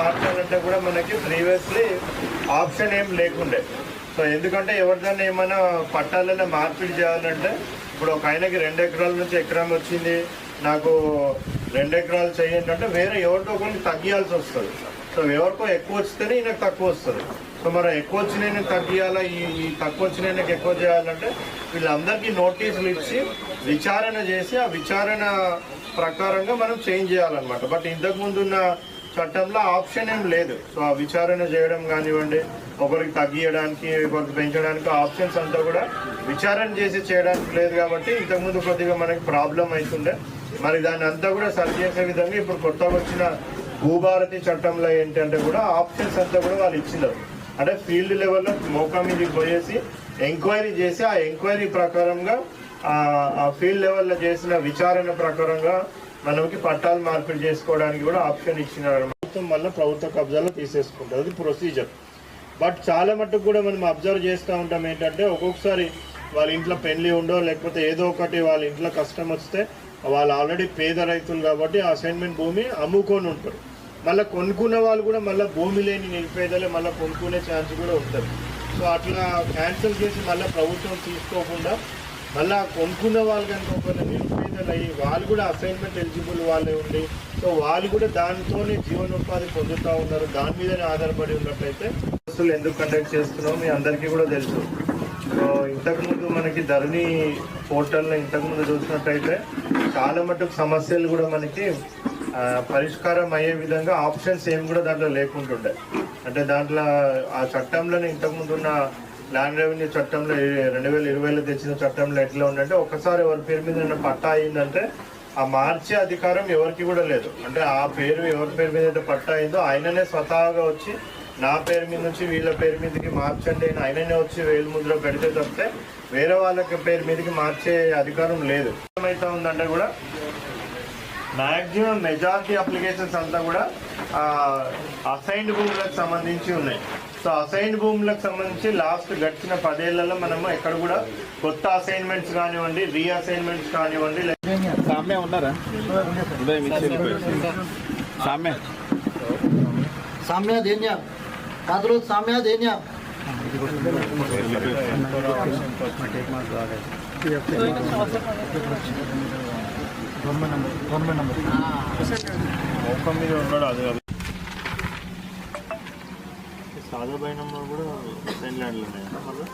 మార్చాలంటే కూడా మనకి ప్రీవియస్లీ ఆప్షన్ ఏం లేకుండే. సో ఎందుకంటే ఎవరిదైనా ఏమైనా పట్టాలలో మార్పిడి చేయాలంటే ఇప్పుడు ఒక ఆయనకి రెండు ఎకరాల నుంచి ఎకరం వచ్చింది నాకు రెండు ఎకరాలు చేయండి అంటే వేరే ఎవరితో కొన్ని తగ్గియాల్సి వస్తుంది. సో ఎవరికో ఎక్కువ వస్తేనే ఈయనకు తక్కువ వస్తుంది. సో మరి ఎక్కువ వచ్చిన తగ్గియాలా? ఈ తక్కువ వచ్చిన ఎక్కువ చేయాలంటే వీళ్ళందరికీ నోటీసులు ఇచ్చి విచారణ చేసి ఆ విచారణ ప్రకారంగా మనం చేంజ్ చేయాలన్నమాట. బట్ ఇంతకు చట్టంలో ఆప్షన్ ఏం లేదు. సో ఆ విచారణ చేయడం కానివ్వండి ఒకరికి తగ్గియడానికి ఒకరికి పెంచడానికి ఆప్షన్స్ అంతా కూడా విచారణ చేసి చేయడానికి లేదు కాబట్టి ఇంతకుముందు కొద్దిగా మనకి ప్రాబ్లం అవుతుండే మరి దాన్ని అంతా కూడా సరి చేసే విధంగా ఇప్పుడు కొత్తగా వచ్చిన భూభారతి చట్టంలో ఏంటంటే కూడా ఆప్షన్స్ అంతా కూడా వాళ్ళు ఇచ్చినారు. అంటే ఫీల్డ్ లెవెల్లో మోకా మీదకి పోయేసి ఎంక్వైరీ చేసి ఆ ఎంక్వైరీ ప్రకారంగా ఆ- ఆ ఫీల్డ్ లెవెల్లో చేసిన విచారణ ప్రకారంగా మనకి పట్టాలు మార్పిడి చేసుకోవడానికి కూడా ఆప్షన్ ఇచ్చినారు. ప్రభుత్వం మళ్ళీ ప్రభుత్వ కబ్జాలో తీసేసుకుంటారు అది ప్రొసీజర్ బట్ చాలా మట్టుకు కూడా మనం అబ్జర్వ్ చేస్తూ ఉంటాం ఏంటంటే ఒక్కొక్కసారి వాళ్ళ ఇంట్లో పెళ్ళి ఉండో లేకపోతే ఏదో ఒకటి వాళ్ళ ఇంట్లో కష్టం వస్తే వాళ్ళు ఆల్రెడీ పేద రైతులు కాబట్టి అసైన్మెంట్ భూమి అమ్ముకొని ఉంటారు. మళ్ళీ కొనుక్కున్న వాళ్ళు కూడా మళ్ళీ భూమి లేని నిరుపేదలే మళ్ళీ కొనుక్కునే ఛాన్స్ కూడా ఉంటుంది. సో అట్లా క్యాన్సిల్ చేసి మళ్ళీ ప్రభుత్వం తీసుకోకుండా మళ్ళీ కొనుక్కున్న వాళ్ళు కనుక ఒకవేళ నిరుపేదలు అయ్యి వాళ్ళు కూడా అసైన్మెంట్ ఎలిజిబుల్ వాళ్ళే ఉండి సో వాళ్ళు కూడా దానితోనే జీవనోపాధి పొందుతూ ఉన్నారు. దాని మీదనే ఆధారపడి ఉన్నట్లయితే అసలు ఎందుకు కండక్ట్ చేస్తున్నాం మీ అందరికీ కూడా తెలుసు. సో ఇంతకుముందు మనకి ధరణి పోర్టల్లో ఇంతకుముందు చూసినట్టయితే చాలా మటుకు సమస్యలు కూడా మనకి పరిష్కారం అయ్యే విధంగా ఆప్షన్స్ ఏం కూడా దాంట్లో లేకుంటుండే. అంటే దాంట్లో ఆ చట్టంలోనే ఇంతకుముందు ఉన్న ల్యాండ్ రెవెన్యూ చట్టంలో రెండు వేల ఇరవైలో తెచ్చిన చట్టంలో ఎట్లా ఉందంటే ఒకసారి ఎవరి పేరు మీద పట్టా అయిందంటే ఆ మార్చే అధికారం ఎవరికి కూడా లేదు. అంటే ఆ పేరు ఎవరి పేరు మీద అయితే పట్టా అయిందో ఆయననే స్వతహాగా వచ్చి నా పేరు మీద నుంచి వీళ్ళ పేరు మీదకి మార్చండి అని ఆయననే వచ్చి వేలు ముద్ర పెడితే తప్పితే వేరే వాళ్ళకి పేరు మీదకి మార్చే అధికారం లేదు. ఏమైతే ఉందంటే కూడా మ్యాక్సిమం మెజారిటీ అప్లికేషన్స్ అంతా కూడా అసైన్డ్ భూములకు సంబంధించి ఉన్నాయి. సో అసైన్డ్ భూములకు సంబంధించి లాస్ట్ గడిచిన పదేళ్ళలో మనము ఎక్కడ కూడా కొత్త అసైన్మెంట్స్ కానివ్వండి రీ అసైన్మెంట్స్ కానివ్వండి సామ్య ఉన్నారా? Samya. Government number government number మొక్క మీద ఉన్నాడు అది కాదు సాదా పైనంలో కూడా రెండు ల్యాండ్లు ఉన్నాయి మళ్ళీ